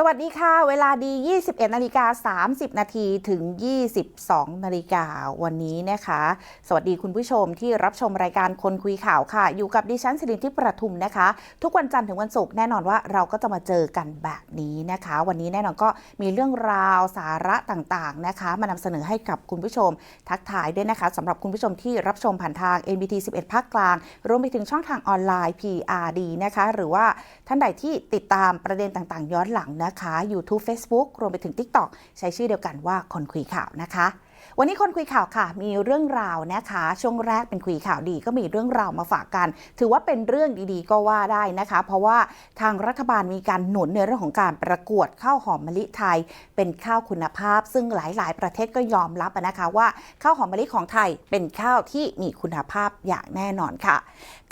สวัสดีค่ะ เวลาดี 21นาฬิกา30 นาทีถึง 22นาฬิกาวันนี้นะคะ สวัสดีคุณผู้ชมที่รับชมรายการคนคุยข่าวค่ะ อยู่กับดิฉันสิรินทิพย์ประทุมนะคะ ทุกวันจันทร์ถึงวันศุกร์แน่นอนว่าเราก็จะมาเจอกันแบบนี้นะคะ วันนี้แน่นอนก็มีเรื่องราวสาระต่างๆนะคะ มานำเสนอให้กับคุณผู้ชมทักทายด้วยนะคะสำหรับคุณผู้ชมที่รับชมผ่านทาง NBT 11 ภาคกลาง รวมไปถึงช่องทางออนไลน์ PRD นะคะ หรือว่าท่านใดที่ติดตามประเด็นต่างๆ ย้อนหลังนะะคะ YouTube Facebook รวมไปถึง TikTok ใช้ชื่อเดียวกันว่าคนคุยข่าวนะคะ วันนี้คนคุยข่าวค่ะ มีเรื่องราวนะคะ ช่วงแรกเป็นคุยข่าวดีก็มีเรื่องราวมาฝากกัน ถือว่าเป็นเรื่องดีๆ ก็ว่าได้นะคะ เพราะว่าทางรัฐบาลมีการหนุนในเรื่องของการประกวดข้าวหอมมะลิไทย เป็นข้าวคุณภาพ ซึ่งหลายๆ ประเทศก็ยอมรับนะคะว่าข้าวหอมมะลิของไทยเป็นข้าวที่มีคุณภาพอย่างแน่นอนค่ะ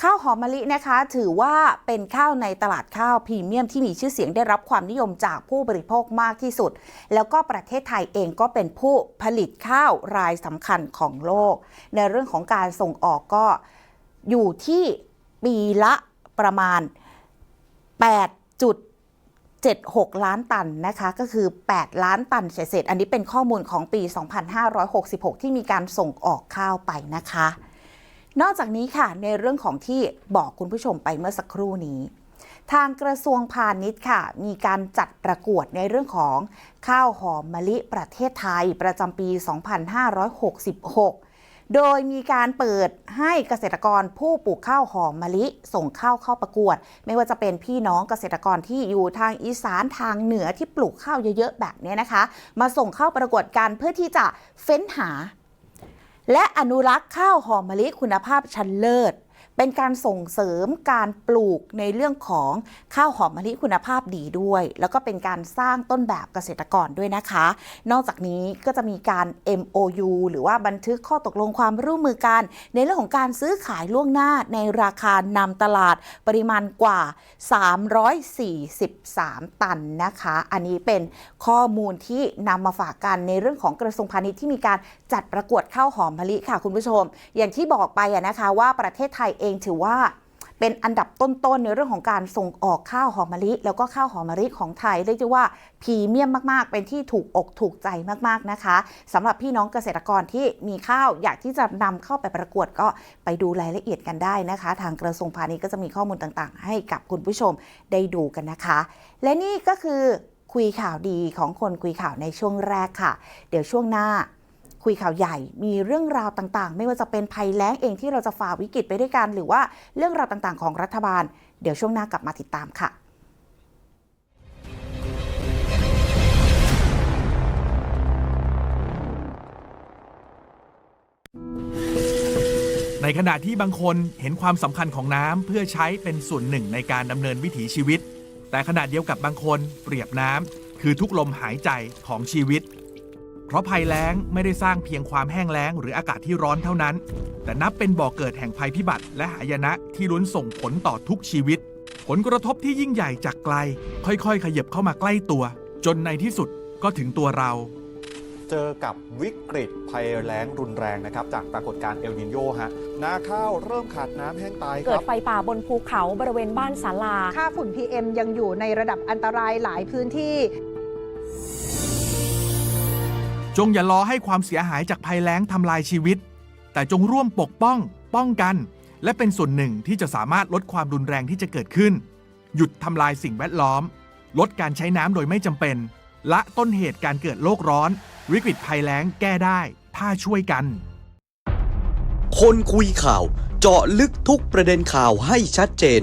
ข้าวหอมมะลินะคะ ถือว่าเป็นข้าวในตลาดข้าวพรีเมียมที่มีชื่อเสียงได้รับความนิยมจากผู้บริโภคมากที่สุด แล้วก็ประเทศไทยเองก็เป็นผู้ผลิตข้าวรายสำคัญของโลก ในเรื่องของการส่งออกก็อยู่ที่ปีละประมาณ 8.76 ล้านตันนะคะ ก็คือ 8 ล้านตันเศษอันนี้เป็นข้อมูลของปี 2566 ที่มีการส่งออกข้าวไปนะคะ นอกจากนี้ค่ะในเรื่องของที่บอกคุณผู้ชมไปเมื่อสักครู่นี้ ทางกระทรวงพาณิชย์ค่ะ มีการจัดประกวดในเรื่องของข้าวหอมมะลิประเทศไทยประจำปี 2566 โดยมีการเปิดให้เกษตรกรผู้ปลูกข้าวหอมมะลิส่งข้าวเข้าประกวด ไม่ว่าจะเป็นพี่น้องเกษตรกรที่อยู่ทางอีสานทางเหนือที่ปลูกข้าวเยอะๆแบบนี้นะคะ มาส่งเข้าประกวดกันเพื่อที่จะเฟ้นหา และอนุรักษ์ข้าวหอมมะลิคุณภาพชั้นเลิศ เป็นการส่งเสริมการปลูกในเรื่องของข้าวหอมมะลิคุณภาพดีด้วย แล้วก็เป็นการสร้างต้นแบบเกษตรกรด้วยนะคะ นอกจากนี้ก็จะมีการ MOU หรือว่าบันทึกข้อตกลงความร่วมมือกัน ในเรื่องของการซื้อขายล่วงหน้าในราคานำตลาดปริมาณกว่า 343 ตันนะคะ อันนี้เป็นข้อมูลที่นำมาฝากกันในเรื่องของกระทรวงพาณิชย์ที่มีการจัดประกวดข้าวหอมมะลิค่ะคุณผู้ชม อย่างที่บอกไปนะคะว่าประเทศไทยเองถือว่าเป็นอันดับต้นๆ ในเรื่องของการส่งออกข้าวหอมมะลิ แล้วก็ข้าวหอมมะลิของไทยเรียกได้ว่าพรีเมียมมากๆ เป็นที่ถูกอกถูกใจมากๆนะคะสำหรับพี่น้องเกษตรกรที่มีข้าวอยากที่จะนำเข้าไปประกวดก็ไปดูรายละเอียดกันได้นะคะ ทางกระทรวงพาณิชย์ก็จะมีข้อมูลต่างๆ ให้กับคุณผู้ชมได้ดูกันนะคะ และนี่ก็คือคุยข่าวดีของคนคุยข่าวในช่วงแรกค่ะ เดี๋ยวช่วงหน้า คุยข่าวใหญ่ มีเรื่องราวต่างๆ ไม่ว่าจะเป็นภัยแล้งเองที่เราจะฝ่าวิกฤตไปด้วยกัน หรือว่าเรื่องราวต่างๆ ของรัฐบาล เดี๋ยวช่วงหน้ากลับมาติดตามค่ะในขณะที่บางคนเห็นความสำคัญของน้ำเพื่อใช้เป็นส่วนหนึ่งในการดำเนินวิถีชีวิต แต่ขณะเดียวกับบางคนเปรียบน้ำคือทุกลมหายใจของชีวิต เพราะภัยแล้งไม่ได้สร้างเพียงความแห้งแล้งหรืออากาศที่ร้อนเท่านั้น แต่นับเป็นบ่อกเกิดแห่งภัยพิบัติ และหายนะที่ล้วนส่งผลต่อทุกชีวิต ผลกระทบที่ยิ่งใหญ่จากไกล ค่อยๆ ขยับเข้ามาใกล้ตัว จนในที่สุดก็ถึงตัวเรา เจอกับวิกฤตภัยแล้งรุนแรงนะครับ จากปรากฏการณ์เอลนินโยฮะนาข้าวเริ่มขาดน้ำแห้งตายคเกิรัดบ ไฟป่าบนภูเขาบริเวณบ้านศาลา ค่าฝุ่น PM ยังอยู่ในระดับอันตรายหลายพื้นที่ จงอย่ารอให้ความเสียหายจากภัยแล้งทำลายชีวิต แต่จงร่วมปกป้อง ป้องกัน และเป็นส่วนหนึ่งที่จะสามารถลดความรุนแรงที่จะเกิดขึ้น หยุดทำลายสิ่งแวดล้อม ลดการใช้น้ำโดยไม่จำเป็น ละต้นเหตุการเกิดโลกร้อน วิกฤตภัยแล้งแก้ได้ ถ้าช่วยกัน คนคุยข่าว เจาะลึกทุกประเด็นข่าวให้ชัดเจน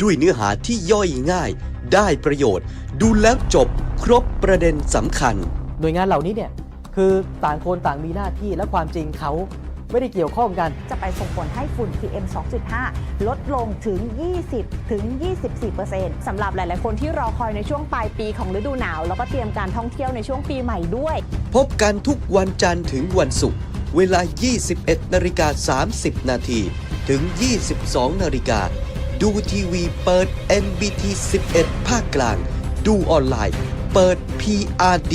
ด้วยเนื้อหาที่ย่อยง่าย ได้ประโยชน์ ดูแล้วจบครบประเด็นสำคัญ หน่วยงานเหล่านี้เนี่ย คือต่างคนต่างมีหน้าที่และความจริงเขาไม่ได้เกี่ยวข้องกัน จะไปส่งผลให้ฝุ่น PM 2.5 ลดลงถึง 20 ถึง 24%สำหรับหลาย ๆ คนที่รอคอยในช่วงปลายปีของฤดูหนาว แล้วก็เตรียมการท่องเที่ยวในช่วงปีใหม่ด้วย พบกันทุกวันจันทร์ถึงวันศุกร์ เวลา 21 นาฬิกา 30 นาทีถึง 22 นาฬิกา ดูทีวีเปิด MBT 11 ภาคกลาง ดูออนไลน์ เปิด PRD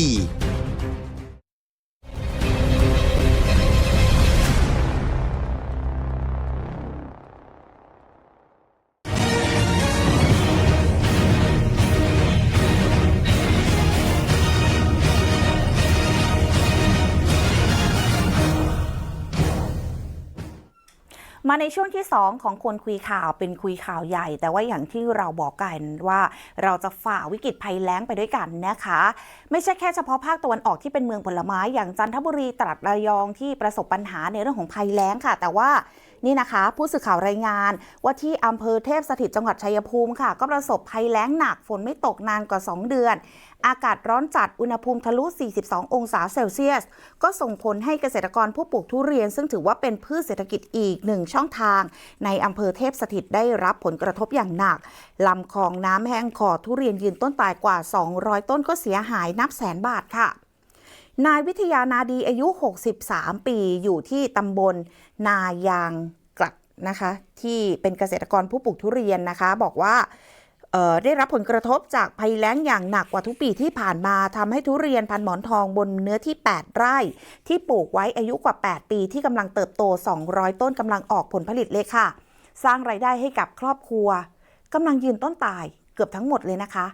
มาในช่วงที่ 2 ของคนคุยข่าวเป็นคุยข่าวใหญ่ แต่ว่าอย่างที่เราบอกกันว่าเราจะฝ่าวิกฤตภัยแล้งไปด้วยกันนะคะ ไม่ใช่แค่เฉพาะภาคตะวันออกที่เป็นเมืองผลไม้อย่างจันทบุรีตรัดระยองที่ประสบปัญหาในเรื่องของภัยแล้งค่ะ แต่ว่า นี่นะคะ ผู้สื่อข่าวรายงาน ว่าที่อำเภอเทพสถิตจังหวัดชัยภูมิค่ะ ก็ประสบภัยแล้งหนักฝนไม่ตกนานกว่า 2 เดือน อากาศร้อนจัดอุณหภูมิทะลุ 42 องศาเซลเซียส ก็ส่งผลให้เกษตรกรผู้ปลูกทุเรียน ซึ่งถือว่าเป็นพืชเศรษฐกิจอีกหนึ่งช่องทาง ในอำเภอเทพสถิตได้รับผลกระทบอย่างหนักลำคลองน้ำแห้งขอดทุเรียนยืนต้นตายกว่า 200 ต้นก็เสียหายนับแสนบาทค่ะ นายวิทยานาดีอายุ 63 ปีอยู่ที่ตำบลนายางกลัดนะคะ ที่เป็นเกษตรกรผู้ปลูกทุเรียนนะคะ บอกว่าได้รับผลกระทบจากภัยแล้งอย่างหนักกว่าทุกปีที่ผ่านมาทำให้ทุเรียนพันหมอนทองบนเนื้อที่ 8 ไร่ ที่ปลูกไว้อายุกว่า 8 ปีที่กำลังเติบโต 200 ต้นกำลังออกผลผลิตเลยค่ะ สร้างไรายได้ให้กับครอบครัวกำลังยืนต้นตายเกือบทั้งหมดเลยนะคะ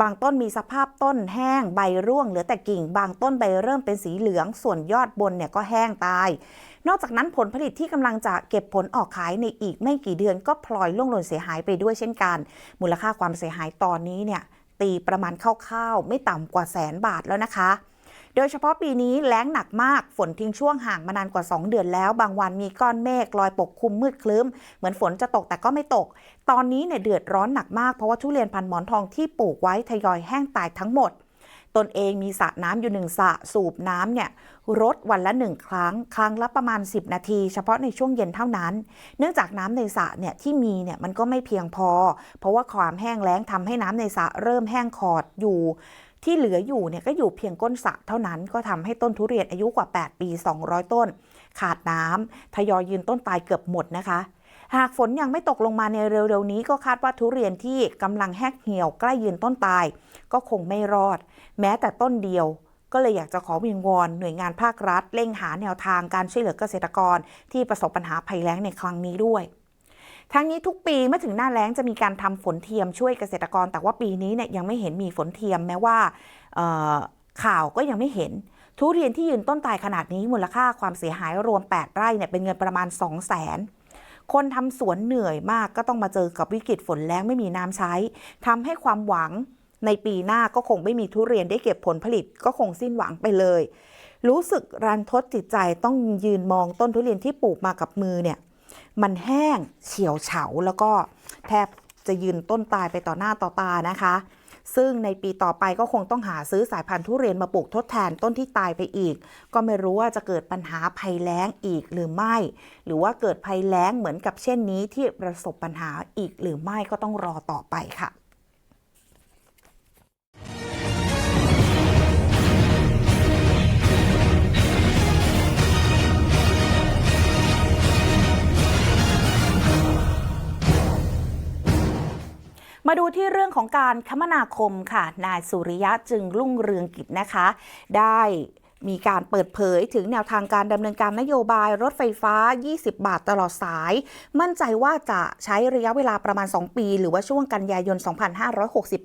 บางต้นมีสภาพต้นแห้งใบร่วงเหลือแต่กิ่ง บางต้นใบเริ่มเป็นสีเหลือง ส่วนยอดบนเนี่ยก็แห้งตาย นอกจากนั้นผลผลิตที่กำลังจะเก็บผลออกขายในอีกไม่กี่เดือนก็พลอยล่วงหล่นเสียหายไปด้วยเช่นกัน มูลค่าความเสียหายตอนนี้เนี่ยตีประมาณคร่าวๆไม่ต่ำกว่าแสนบาทแล้วนะคะ โดยเฉพาะปีนี้แล้งหนักมาก ฝนทิ้งช่วงห่างมานานกว่า 2 เดือนแล้ว บางวันมีก้อนเมฆลอยปกคลุมมืดคลึ้ม เหมือนฝนจะตกแต่ก็ไม่ตก ตอนนี้เนี่ยเดือดร้อนหนักมาก เพราะว่าทุเรียนพันหมอนทองที่ปลูกไว้ทยอยแห้งตายทั้งหมด ตนเองมีสระน้ำอยู่หนึ่งสระสูบน้ำเนี่ยรดวันละหนึ่งครั้ง ครั้งละประมาณ 10 นาที เฉพาะในช่วงเย็นเท่านั้น เนื่องจากน้ำในสระเนี่ยที่มีเนี่ยมันก็ไม่เพียงพอ เพราะว่าความแห้งแล้งทำให้น้ำในสระเริ่มแห้งขอดอยู่ ที่เหลืออยู่เนี่ยก็อยู่เพียงก้นสระเท่านั้นก็ทำให้ต้นทุเรียนอายุกว่า 8 ปี 200 ต้น ขาดน้ำทยอยยืนต้นตายเกือบหมดนะคะ หากฝนยังไม่ตกลงมาในเร็วๆนี้ก็คาดว่าทุเรียนที่กำลังแห้งเหี่ยวใกล้ยืนต้นตาย ก็คงไม่รอด แม้แต่ต้นเดียวก็เลยอยากจะขอวิงวอนหน่วยงานภาครัฐ เร่งหาแนวทางการช่วยเหลือเกษตรกร ที่ประสบปัญหาภัยแล้งในครั้งนี้ด้วย ทั้งนี้ทุกปีเมื่อถึงหน้าแล้งจะมีการทำฝนเทียมช่วยเกษตรกร แต่ว่าปีนี้เนี่ยยังไม่เห็นมีฝนเทียมแม้ว่าข่าวก็ยังไม่เห็น ทุเรียนที่ยืนต้นตายขนาดนี้มูลค่าความเสียหายรวม 8 ไร่เนี่ยเป็นเงินประมาณ 2 0 0 0 0 0คนทำสวนเหนื่อยมากก็ต้องมาเจอกับวิกฤตฝนแล้งไม่มีน้ำใช้ทำให้ความหวังในปีหน้าก็คงไม่มีทุเรียนได้เก็บผลผลิตก็คงสิ้นหวังไปเลย รู้สึกรันทดจิตใจต้องยืนมองต้นทุเรียนที่ปลูกมากับมือเนี่ย มันแห้งเฉียวเฉาแล้วก็แทบจะยืนต้นตายไปต่อหน้าต่อตานะคะ ซึ่งในปีต่อไปก็คงต้องหาซื้อสายพันธุ์ทุเรียนมาปลูกทดแทนต้นที่ตายไปอีก ก็ไม่รู้ว่าจะเกิดปัญหาภัยแล้งอีกหรือไม่ หรือว่าเกิดภัยแล้งเหมือนกับเช่นนี้ที่ประสบปัญหาอีกหรือไม่ก็ต้องรอต่อไปค่ะ มาดูที่เรื่องของการคมนาคมค่ะ นายสุริยะจึงรุ่งเรืองกิจนะคะ ได้ มีการเปิดเผยถึงแนวทางการดำเนินการนโยบายรถไฟฟ้า 20 บาทตลอดสาย มั่นใจว่าจะใช้ระยะเวลาประมาณ 2 ปี หรือว่าช่วงกันยายน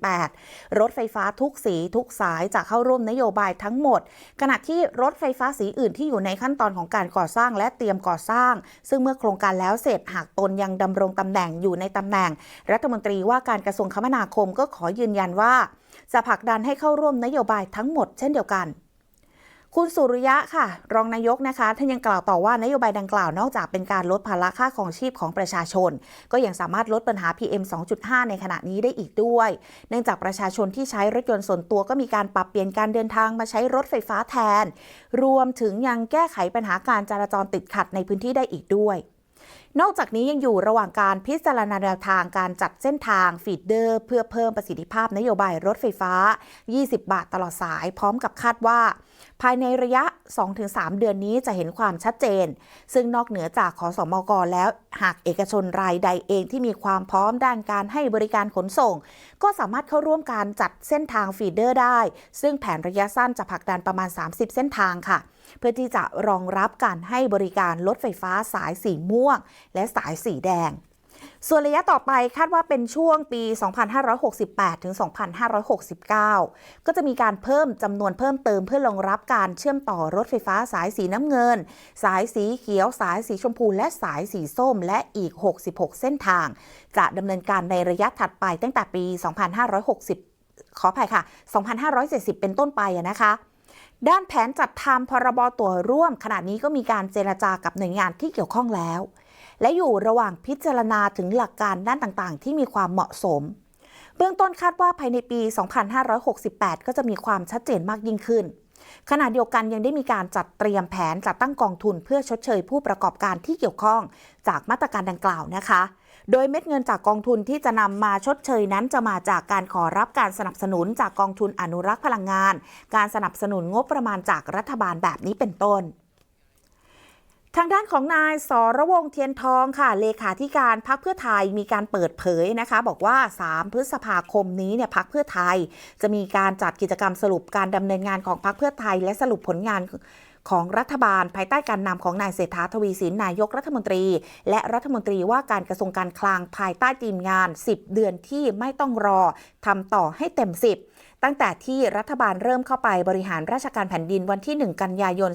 2568 รถไฟฟ้าทุกสีทุกสายจะเข้าร่วมนโยบายทั้งหมด ขณะที่รถไฟฟ้าสีอื่นที่อยู่ในขั้นตอนของการก่อสร้างและเตรียมก่อสร้าง ซึ่งเมื่อโครงการแล้วเสร็จหากตนยังดำรงตำแหน่งอยู่ในตำแหน่ง รัฐมนตรีว่าการกระทรวงคมนาคมก็ขอยืนยันว่า จะผลักดันให้เข้าร่วมนโยบายทั้งหมดเช่นเดียวกัน คุณสุริยะค่ะ รองนายกนะคะท่านยังกล่าวต่อว่านโยบายดังกล่าวนอกจากเป็นการลดภาระค่าของชีพของประชาชน ก็ยังสามารถลดปัญหา PM 2.5 ในขณะนี้ได้อีกด้วย เนื่องจากประชาชนที่ใช้รถยนต์ส่วนตัวก็มีการปรับเปลี่ยนการเดินทางมาใช้รถไฟฟ้าแทน รวมถึงยังแก้ไขปัญหาการจราจรติดขัดในพื้นที่ได้อีกด้วย นอกจากนี้ยังอยู่ระหว่างการพิจารณาแนวทางการจัดเส้นทางฟีดเดอร์ เพื่อเพิ่มประสิทธิภาพนโยบายรถไฟฟ้า 20 บาทตลอดสาย พร้อมกับคาดว่า ภายในระยะ 2-3 เดือนนี้จะเห็นความชัดเจน ซึ่งนอกเหนือจากขอสมกแล้ว หากเอกชนรายใดเองที่มีความพร้อมด้านการให้บริการขนส่ง ก็สามารถเข้าร่วมการจัดเส้นทางฟีดเดอร์ได้ ซึ่งแผนระยะสั้นจะผลักดันประมาณ 30 เส้นทางค่ะ เพื่อที่จะรองรับการให้บริการรถไฟฟ้าสายสีม่วง และสายสีแดงส่วนระยะต่อไปคาดว่าเป็นช่วงปี 2568 ถึง 2569 ก็จะมีการเพิ่มจำนวนเพิ่มเติมเพื่อรองรับการเชื่อมต่อรถไฟฟ้าสายสีน้ำเงิน สายสีเขียว สายสีชมพู และสายสีส้ม และอีก 66 เส้นทาง จะดำเนินการในระยะถัดไปตั้งแต่ปี 2560 ขออภัยค่ะ 2570 เป็นต้นไปนะคะ ด้านแผนจัดทำพรบตัวร่วม ขณะนี้ก็มีการเจรจากับหน่วยงานที่เกี่ยวข้องแล้ว และอยู่ระหว่างพิจารณาถึงหลักการด้านต่างๆ ที่มีความเหมาะสม เบื้องต้นคาดว่าภายในปี 2568 ก็จะมีความชัดเจนมากยิ่งขึ้น ขณะเดียวกันยังได้มีการจัดเตรียมแผนจัดตั้งกองทุนเพื่อชดเชยผู้ประกอบการที่เกี่ยวข้องจากมาตรการดังกล่าวนะคะ โดยเม็ดเงินจากกองทุนที่จะนำมาชดเชยนั้นจะมาจากการขอรับการสนับสนุนจากกองทุนอนุรักษ์พลังงาน การสนับสนุนงบประมาณจากรัฐบาลแบบนี้เป็นต้นทางด้านของนายสรวงศ์เทียนทองค่ะ เลขาธิการพักเพื่อไทยมีการเปิดเผยนะคะ บอกว่า 3 พฤษภาคมนี้เนี่ยพักเพื่อไทย จะมีการจัดกิจกรรมสรุปการดำเนินงานของพักเพื่อไทย และสรุปผลงาน ของรัฐบาลภายใต้การนำของนายเศรษฐาทวีสินนายกรัฐมนตรี และรัฐมนตรีว่าการกระทรวงการคลังภายใต้ทีมงาน 10 เดือนที่ไม่ต้องรอทำต่อให้เต็ม 10ตั้งแต่ที่รัฐบาลเริ่มเข้าไปบริหารราชการแผ่นดินวันที่ 1 กันยายน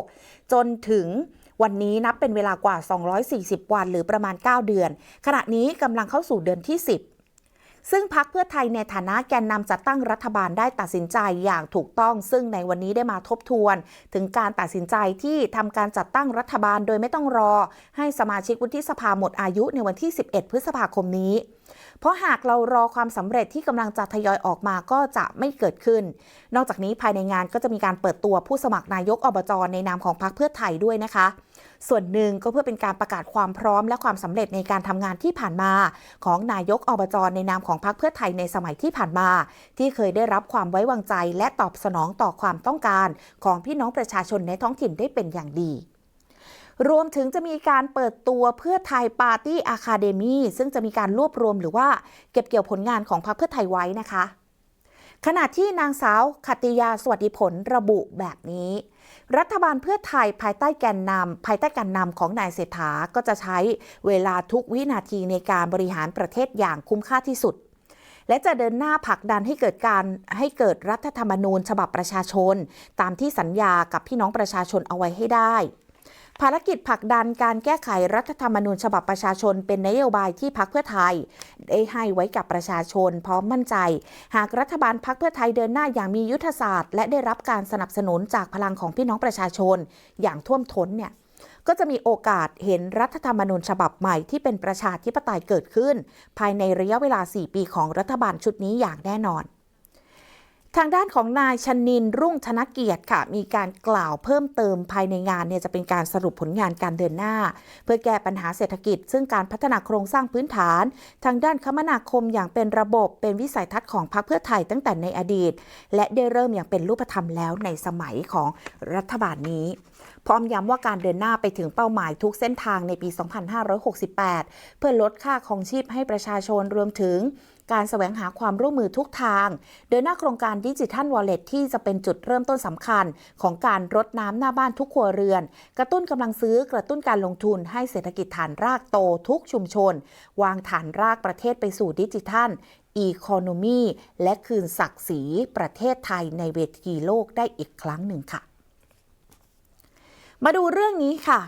2566 จนถึงวันนี้นับเป็นเวลากว่า 240 วันหรือประมาณ 9 เดือน ขณะนี้กำลังเข้าสู่เดือนที่ 10 ซึ่งพักเพื่อไทยในฐานะแกนนำจัดตั้งรัฐบาลได้ตัดสินใจอย่างถูกต้อง ซึ่งในวันนี้ได้มาทบทวน ถึงการตัดสินใจที่ทำการจัดตั้งรัฐบาลโดยไม่ต้องรอ ให้สมาชิกวุฒิสภาหมดอายุในวันที่ 11 พฤษภาคมนี้ เพราะหากเรารอความสำเร็จที่กำลังจะทยอยออกมาก็จะไม่เกิดขึ้น นอกจากนี้ภายในงานก็จะมีการเปิดตัวผู้สมัครนายกอบจในนามของพรรคเพื่อไทยด้วยนะคะ ส่วนหนึ่งก็เพื่อเป็นการประกาศความพร้อมและความสำเร็จในการทำงานที่ผ่านมา ของนายกอบจในนามของพรรคเพื่อไทยในสมัยที่ผ่านมา ที่เคยได้รับความไว้วางใจ และตอบสนองต่อความต้องการ ของพี่น้องประชาชนในท้องถิ่นได้เป็นอย่างดี รวมถึงจะมีการเปิดตัวเพื่อไทยปาร์ตี้อะคาเดมีซึ่งจะมีการรวบรวมหรือว่าเก็บเกี่ยวผลงานของพรรคเพื่อไทยไว้นะคะ ขณะที่นางสาวขัตติยาสวัสดิผลระบุแบบนี้ รัฐบาลเพื่อไทยภายใต้แกนนำภายใต้การนำของนายเศรษฐาก็จะใช้เวลาทุกวินาทีในการบริหารประเทศอย่างคุ้มค่าที่สุดและจะเดินหน้าผลักดันให้เกิดการให้เกิดรัฐธรรมนูญฉบับประชาชน ตามที่สัญญากับพี่น้องประชาชนเอาไว้ให้ได้ ภารกิจผลักดันการแก้ไขรัฐธรรมนูญฉบับประชาชนเป็นนโยบายที่พักเพื่อไทย ได้ให้ไว้กับประชาชนพร้อมมั่นใจ หากรัฐบาลพักเพื่อไทยเดินหน้าอย่างมียุทธศาสตร์ และได้รับการสนับสนุนจากพลังของพี่น้องประชาชน อย่างท่วมท้นเนี่ยก็จะมีโอกาสเห็นรัฐธรรมนูญฉบับใหม่ที่เป็นประชาธิปไตยเกิดขึ้น ภายในระยะเวลา 4 ปีของรัฐบาลชุดนี้อย่างแน่นอน ทางด้านของนายชนินรุ่งธนเกียรติค่ะ มีการกล่าวเพิ่มเติมภายในงานเนี่ยจะเป็นการสรุปผลงานการเดินหน้า เพื่อแก้ปัญหาเศรษฐกิจ ซึ่งการพัฒนาโครงสร้างพื้นฐาน ทางด้านคมนาคมอย่างเป็นระบบเป็นวิสัยทัศน์ของพรรคเพื่อไทยตั้งแต่ในอดีต และได้เริ่มอย่างเป็นรูปธรรมแล้วในสมัยของรัฐบาลนี้ พร้อมย้ำว่าการเดินหน้าไปถึงเป้าหมายทุกเส้นทางในปี 2568 เพื่อลดค่าครองชีพให้ประชาชนรวมถึง การแสวงหาความร่วมมือทุกทางเดินหน้าโครงการดิจิทัลวอลเล็ตที่จะเป็นจุดเริ่มต้นสำคัญ ของการรดน้ำหน้าบ้านทุกครัวเรือน กระตุ้นกำลังซื้อกระตุ้นการลงทุนให้เศรษฐกิจฐานรากโตทุกชุมชน วางฐานรากประเทศไปสู่ดิจิทัลอีโคโนมีและคืนศักดิ์ศรีประเทศไทยในเวทีโลกได้อีกครั้งหนึ่งค่ะ มาดูเรื่องนี้ค่ะ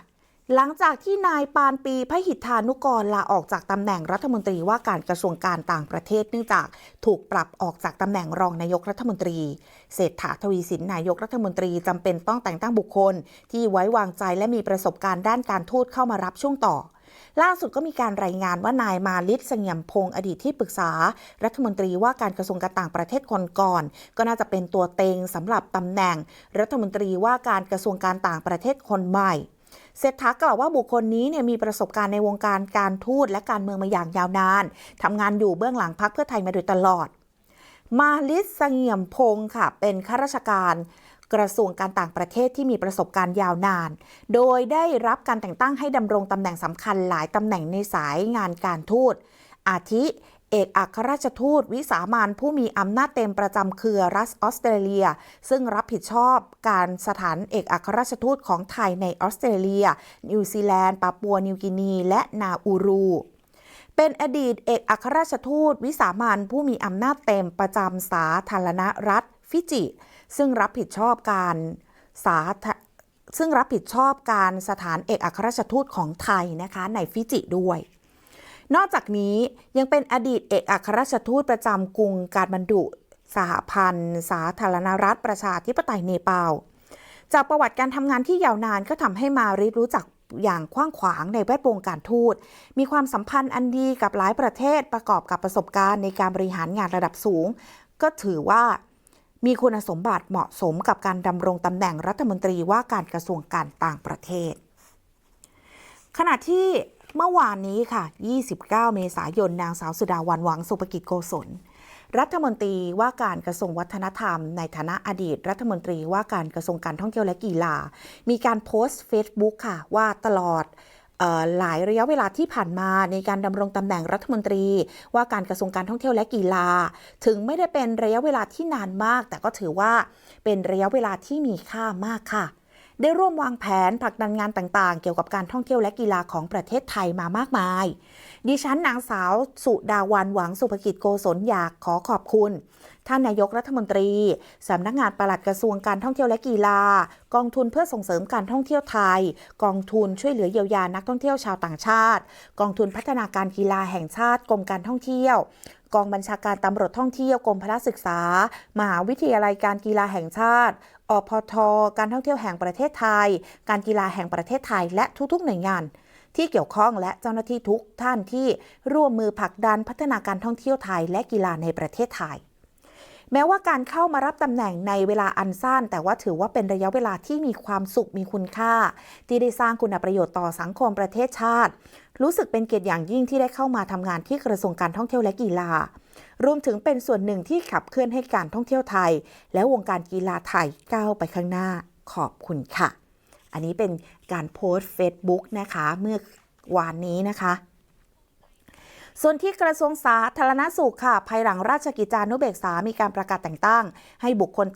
หลังจากที่นายปานปีพหิทธานุกรลาออกจากตำแหน่งรัฐมนตรีว่าการกระทรวงการต่างประเทศเนื่องจากถูกปรับออกจากตำแหน่งรองนายกรัฐมนตรี เศรษฐาทวีสินนายกรัฐมนตรีจำเป็นต้องแต่งตั้งบุคคล ที่ไว้วางใจและมีประสบการณ์ด้านการทูตเข้ามารับช่วงต่อล่าสุดก็มีการรายงานว่านายมาลิศเสงี่ยมพงศ์อดีตที่ปรึกษา รัฐมนตรีว่าการกระทรวงการต่างประเทศคนก่อน ก็น่าจะเป็นตัวเต็งสำหรับตำแหน่ง รัฐมนตรีว่าการกระทรวงการต่างประเทศคนใหม่ เศรษฐากล่าวว่าบุคคลนี้เนี่ยมีประสบการณ์ในวงการการทูตและการเมืองมาอย่างยาวนาน ทำงานอยู่เบื้องหลังพรรคเพื่อไทยมาโดยตลอด มาลิศเสงี่ยมพงศ์ค่ะ เป็นข้าราชการกระทรวงการต่างประเทศที่มีประสบการณ์ยาวนาน โดยได้รับการแต่งตั้งให้ดำรงตำแหน่งสำคัญหลายตำแหน่งในสายงานการทูต อาทิ เอกอัครราชทูตวิสามันผู้มีอำนาจเต็มประจำเครือรัฐออสเตรเลีย ซึ่งรับผิดชอบการสถานเอกอัครราชทูตของไทยในออสเตรเลีย นิวซีแลนด์ ปาปัวนิวกินี และนาอูรูเป็นอดีตเอกอัครราชทูตวิสามันผู้มีอำนาจเต็มประจำสาธารณรัฐฟิจิ ซึ่งรับผิดชอบการสาซึ่งรับผิดชอบการสถานเอกอัครราชทูตของไทยนะคะในฟิจิด้วย นอกจากนี้ยังเป็นอดีตเอกอัครราชทูตประจำกรุงการบันดุสหพันธ์ สาธารณรัฐประชาธิปไตยเนปาล จากประวัติการทำงานที่ยาวนานก็ทำให้มาริรู้จักอย่างกว้างขวางในแวดวงการทูต มีความสัมพันธ์อันดีกับหลายประเทศประกอบกับประสบการณ์ในการบริหารงานระดับสูง ก็ถือว่ามีคุณสมบัติเหมาะสมกับการดำรงตำแหน่งรัฐมนตรีว่าการกระทรวงการต่างประเทศ ขณะที่ เมื่อวานนี้ค่ะ 29 เมษายน นางสาวสุดาวันหวังสุภกิจโกศล รัฐมนตรีว่าการกระทรวงวัฒนธรรม ในฐานะอดีต รัฐมนตรีว่าการกระทรวงการท่องเที่ยวและกีฬา มีการโพสต์ Facebook ค่ะ ว่าตลอดหลายระยะเวลาที่ผ่านมาในการดำรงตำแหน่งรัฐมนตรี ว่าการกระทรวงการท่องเที่ยวและกีฬา ถึงไม่ได้เป็นระยะเวลาที่นานมาก แต่ก็ถือว่าเป็นระยะเวลาที่มีค่ามากค่ะ ได้ร่วมวางแผนผลักดันงานต่างๆ เกี่ยวกับการท่องเที่ยวและกีฬาของประเทศไทยมามากมาย ดิฉันนางสาวสุดาวันหวังสุภกิจโกศลอยากขอขอบคุณ ท่านนายกรัฐมนตรี สำนักงานปลัดกระทรวงการท่องเที่ยวและกีฬา กองทุนเพื่อส่งเสริมการท่องเที่ยวไทย กองทุนช่วยเหลือเยียวยานักท่องเที่ยวชาวต่างชาติ กองทุนพัฒนาการกีฬาแห่งชาติกรมการท่องเที่ยวกองบัญชาการตำรวจท่องเที่ยวกรมพละศึกษา มหาวิทยาลัยการกีฬาแห่งชาติ อพท การท่องเที่ยวแห่งประเทศไทย การกีฬาแห่งประเทศไทย และทุกๆหน่วยงาน ที่เกี่ยวข้องและเจ้าหน้าที่ทุกท่านที่ร่วมมือผลักดันพัฒนาการท่องเที่ยวไทย และกีฬาในประเทศไทย แม้ว่าการเข้ามารับตำแหน่งในเวลาอันสั้น แต่ว่าถือว่าเป็นระยะเวลาที่มีความสุขมีคุณค่า ที่ได้สร้างคุณประโยชน์ต่อสังคมประเทศชาติ รู้สึกเป็นเกียรติอย่างยิ่งที่ได้เข้ามาทำงานที่กระทรวงการท่องเที่ยวและกีฬา รวมถึงเป็นส่วนหนึ่งที่ขับเคลื่อนให้การท่องเที่ยวไทย และวงการกีฬาไทยก้าวไปข้างหน้าขอบคุณค่ะ อันนี้เป็นการโพสต์ Facebook นะคะ เมื่อวานนี้นะคะ ส่วนที่กระทรวงสาธารณสุขค่ะ ภายหลังราชกิจจานุเบกษา มีการประกาศแต่งตั้ง ให้บุคคล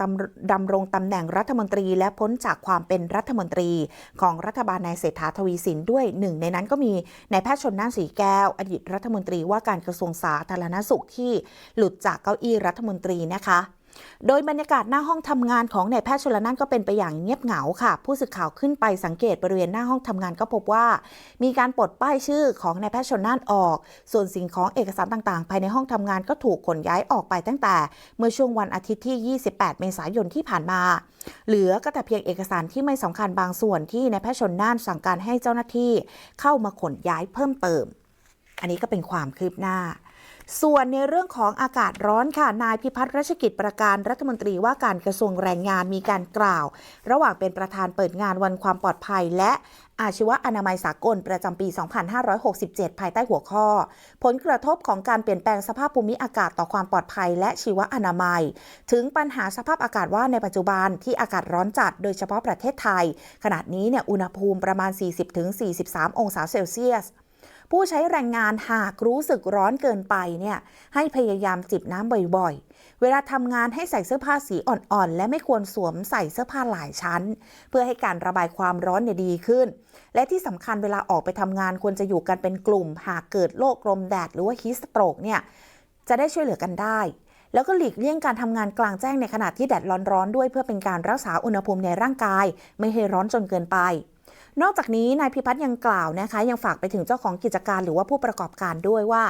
ดำรงตำแหน่งรัฐมนตรี และพ้นจากความเป็นรัฐมนตรี ของรัฐบาลนายเศรษฐาทวีสินด้วยหนึ่ง ในนั้นก็มีนายแพทย์ชนน่านสีแก้ว อดีตรัฐมนตรีว่าการกระทรวงสาธารณสุขที่หลุดจากเก้าอี้รัฐมนตรีนะคะ โดยบรรยากาศหน้าห้องทำงานของนายแพทย์ชลน่านก็เป็นไปอย่างเงียบเหงาค่ะ ผู้สื่อข่าวขึ้นไปสังเกตบริเวณหน้าห้องทำงานก็พบว่า มีการปลดป้ายชื่อของนายแพทย์ชลน่านออก ส่วนสิ่งของเอกสารต่างๆ ภายในห้องทำงานก็ถูกขนย้ายออกไปตั้งแต่ เมื่อช่วงวันอาทิตย์ที่ 28 เมษายนที่ผ่านมา เหลือก็แต่เพียงเอกสารที่ไม่สำคัญบางส่วนที่นายแพทย์ชลน่านสั่งการให้เจ้าหน้าที่ เข้ามาขนย้ายเพิ่มเติม อันนี้ก็เป็นความคืบหน้า ส่วนในเรื่องของอากาศร้อนค่ะ นายพิพัฒน์รัชกิจประการรัฐมนตรีว่าการกระทรวงแรงงานมีการกล่าว ระหว่างเป็นประธานเปิดงานวันความปลอดภัย และอาชีวะอนามัยสากลประจำปี 2567 ภายใต้หัวข้อ ผลกระทบของการเปลี่ยนแปลงสภาพภูมิอากาศต่อความปลอดภัย และชีวอนามัย ถึงปัญหาสภาพอากาศว่าในปัจจุบันที่อากาศร้อนจัด โดยเฉพาะประเทศไทย ขณะนี้เนี่ยอุณหภูมิประมาณ 40-43 องศาเซลเซียส ผู้ใช้แรงงานหากรู้สึกร้อนเกินไปเนี่ยให้พยายามจิบน้ำบ่อยๆ เวลาทำงานให้ใส่เสื้อผ้าสีอ่อนๆ และไม่ควรสวมใส่เสื้อผ้าหลายชั้น เพื่อให้การระบายความร้อนเนี่ยดีขึ้น และที่สำคัญเวลาออกไปทำงานควรจะอยู่กันเป็นกลุ่ม หากเกิดโรคลมแดดหรือว่าฮีสโตรกเนี่ยจะได้ช่วยเหลือกันได้แล้วก็หลีกเลี่ยงการทำงานกลางแจ้งในขณะที่แดดร้อนๆด้วยเพื่อเป็นการรักษาอุณหภูมิในร่างกาย ไม่ให้ร้อนจนเกินไป นอกจากนี้นายพิพัฒน์ยังกล่าวนะคะ ยังฝากไปถึงเจ้าของกิจการหรือว่าผู้ประกอบการด้วยว่า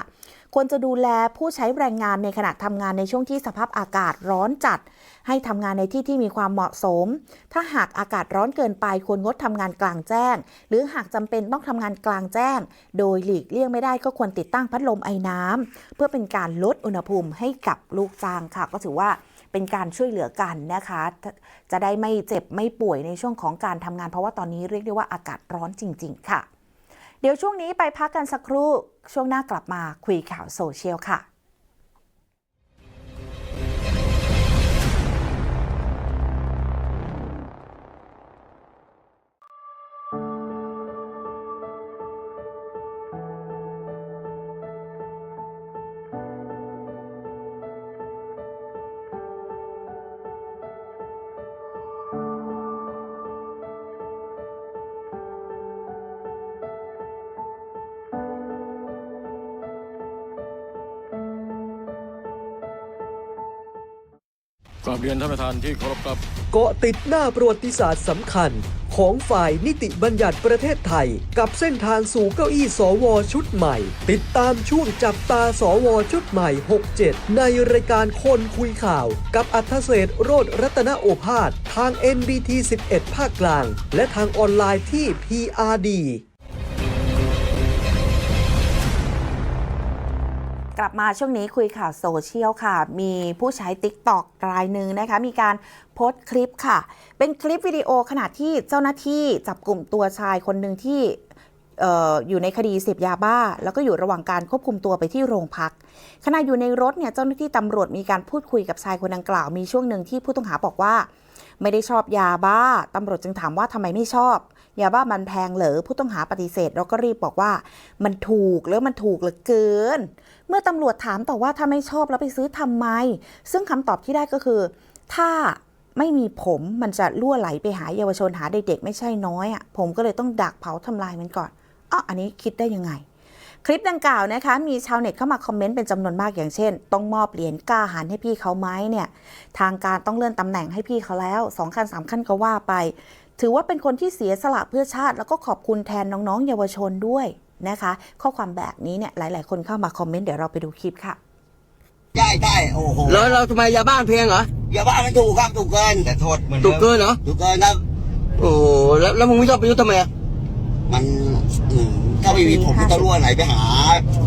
ควรจะดูแลผู้ใช้แรงงานในขณะทำงานในช่วงที่สภาพอากาศร้อนจัด ให้ทำงานในที่ที่มีความเหมาะสม ถ้าหากอากาศร้อนเกินไปควรงดทำงานกลางแจ้ง หรือหากจำเป็นต้องทำงานกลางแจ้ง โดยหลีกเลี่ยงไม่ได้ก็ควรติดตั้งพัดลมไอน้ำเพื่อเป็นการลดอุณหภูมิให้กับลูกจ้างค่ะ ก็ถือว่า เป็นการช่วยเหลือกันนะคะ จะได้ไม่เจ็บไม่ป่วยในช่วงของการทำงานเพราะว่าตอนนี้เรียกได้ว่าอากาศร้อนจริง ๆ ค่ะ เดี๋ยวช่วงนี้ไปพักกันสักครู่ช่วงหน้ากลับมาคุยข่าวโซเชียลค่ะ บเรียนท่านประธานที่เคารพครับ เกาะติดหน้าประวัติศาสตร์สำคัญ ของฝ่ายนิติบัญญัติประเทศไทย กับเส้นทางสู่เก้าอี้สวชุดใหม่ ติดตามช่วงจับตาสวชุดใหม่ 67 ในรายการคนคุยข่าว กับอัธเศษโรธรัตนโอภาส ทาง NBT 11 ภาคกลาง และทางออนไลน์ที่ PRD มาช่วงนี้คุยข่าวโซเชียลค่ะ มีผู้ใช้ t ิ k t o k รายหนึ่งนะคะ มีการโพสต์คลิปค่ะ เป็นคลิปวิดีโอขณะที่เจ้าหน้าที่จับกลุ่มตัวชายคนหนึ่งที่อยู่ในคดีเสพยาบ้า แล้วก็อยู่ระหว่างการควบคุมตัวไปที่โรงพัก ขณะอยู่ในรถเนี่ยเจ้าหน้าที่ตำรวจมีการพูดคุยกับชายคนดังกล่าว มีช่วงหนึ่งที่ผู้ต้องหาบอกว่า ไม่ได้ชอบยาบ้าตำรวจจึงถามว่าทำไมไม่ชอบ ยาบ้ามันแพงเหรอผู้ต้องหาปฏิเสธ แล้วก็รีบบอกว่า มันถูกแล้วมันถูกเหลือเกิน เมื่อตำรวจถามต่อว่าถ้าไม่ชอบแล้วไปซื้อทำไม ซึ่งคำตอบที่ได้ก็คือ ถ้าไม่มีผมมันจะล่วไหลไปหาเยาวชนหาเด็กๆไม่ใช่น้อยอะ่ะผมก็เลยต้องดักเผาทำลายมันก่อนอ้ออันนี้คิดได้ยังไง คลิปดังกล่าวนะคะ มีชาวเน็ตเข้ามาคอมเมนต์เป็นจำนวนมากอย่างเช่น ต้องมอบเหรียญกล้าหารให้พี่เขาไหมเนี่ย ทางการต้องเลื่อนตำแหน่งให้พี่เขาแล้วสองขั้นสามขั้นก็ว่าไป ถือว่าเป็นคนที่เสียสละเพื่อชาติ แล้วก็ขอบคุณแทนน้องๆ เยาวชนด้วย นะคะ ข้อความแบบนี้เนี่ยหลาย ๆ คนเข้ามาคอมเมนต์เดี๋ยวเราไปดูคลิปค่ะใช่ใช่โอ้โหแล้วเราทำไมยาบ้านเพลงเหรอ อย่าว่ามันถูกครับถูกเกินแต่โทษเหมือนถูกเกินเหรอ ถูกเกินครับ โอ้โหแล้วแล้วมึงไม่ชอบประยุทธ์ทำไมอะมันอืมถ้าไม่มีผมมันจะรั่วไหลไปหา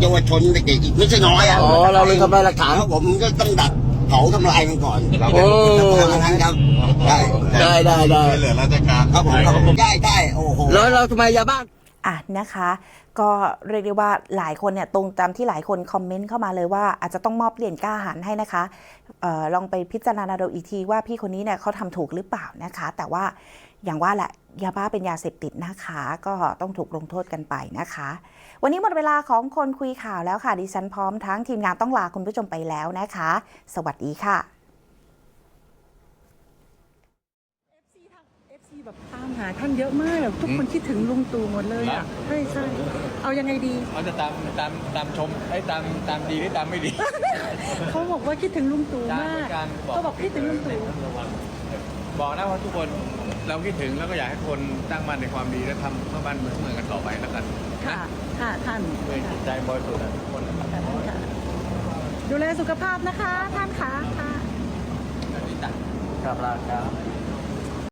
เยาวชนเด็กๆอีกไม่ใช่น้อยอะอ๋อเราเลยทำลายหลักฐานแล้วผมก็ต้องดักเผาทำลายมันก่อนโอ้ทำนั้นครับใช่ได้ได้ได้เหลือราชการ ครับผมครับผมใช่ใช่โอ้โห แล้วเราทำไมยาบ้าน อะนะคะก็เรียกได้ว่าหลายคนเนี่ยตรงตามที่หลายคนคอมเมนต์เข้ามาเลยว่าอาจจะต้องมอบเหรียญกล้าหารให้นะคะออลองไปพิจารณาดูอีกทีว่าพี่คนนี้เนี่ยเขาทำถูกหรือเปล่านะคะ แต่ว่าอย่างว่าแหละยาบ้าเป็นยาเสพติดนะคะ ก็ต้องถูกลงโทษกันไปนะคะ วันนี้หมดเวลาของคนคุยข่าวแล้วค่ะดิฉันพร้อมทั้งทีมงานต้องลาคุณผู้ชมไปแล้วนะคะ สวัสดีค่ะ FC แบบตาม หาท่านเยอะมากแบบทุกคนคิดถึงลุงตู่หมดเลยอะใช่ใช่เอายังไงดีเขาจะตามตามตามชมไอ้ยตามตามดีหรือตามไม่ดี เขาบอกว่าคิดถึงลุงตู่ตามมากการบอกก็บอกคิดถึงลุงตู่บอกนะว่าทุกคนเราคิดถึงแล้วก็อยากให้คนตั้งมั่นในความดีและทำเพื่อบ้านเมืองเมืองกันต่อไปแล้วกันค่ะค่ะท่านด้วยจิตใจบริสุทธิ์นะทุกคนนะค่ะดูแลสุขภาพนะคะ ท่านคะค่ะกับราคา